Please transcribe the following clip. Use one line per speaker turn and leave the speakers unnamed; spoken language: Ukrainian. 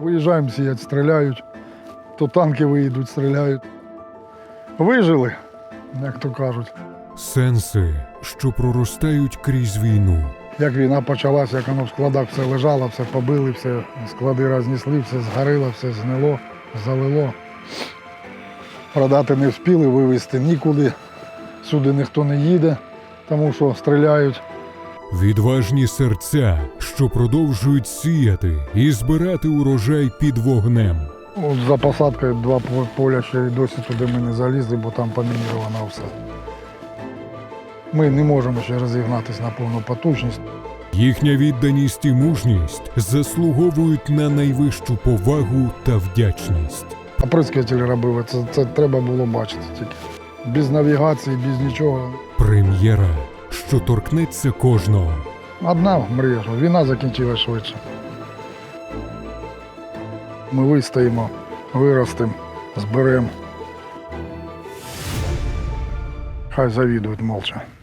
Виїжджаємо сіять, стріляють, то танки виїдуть, стріляють. Вижили, як то кажуть.
Сенси, що проростають крізь війну.
Як війна почалася, як воно в складах все лежало, все побили, все склади рознесли, все згорило, все знило, залило. Продати не встигли, вивезти нікуди. Сюди ніхто не їде, тому що стріляють.
Відважні серця, що продовжують сіяти і збирати урожай під вогнем.
От за посадкою два поля ще й досі туди ми не залізли, бо там помініровано все. Ми не можемо ще розігнатися на повну потужність.
Їхня відданість і мужність заслуговують на найвищу повагу та вдячність.
Оприскуватель робив, це, це треба було бачити тільки. Без навігації, без нічого.
Прем'єра, що торкнеться кожного.
Одна мрія, війна закінчилась швидше. Ми вистоїмо, виростемо, зберемо. Хай завідують молча.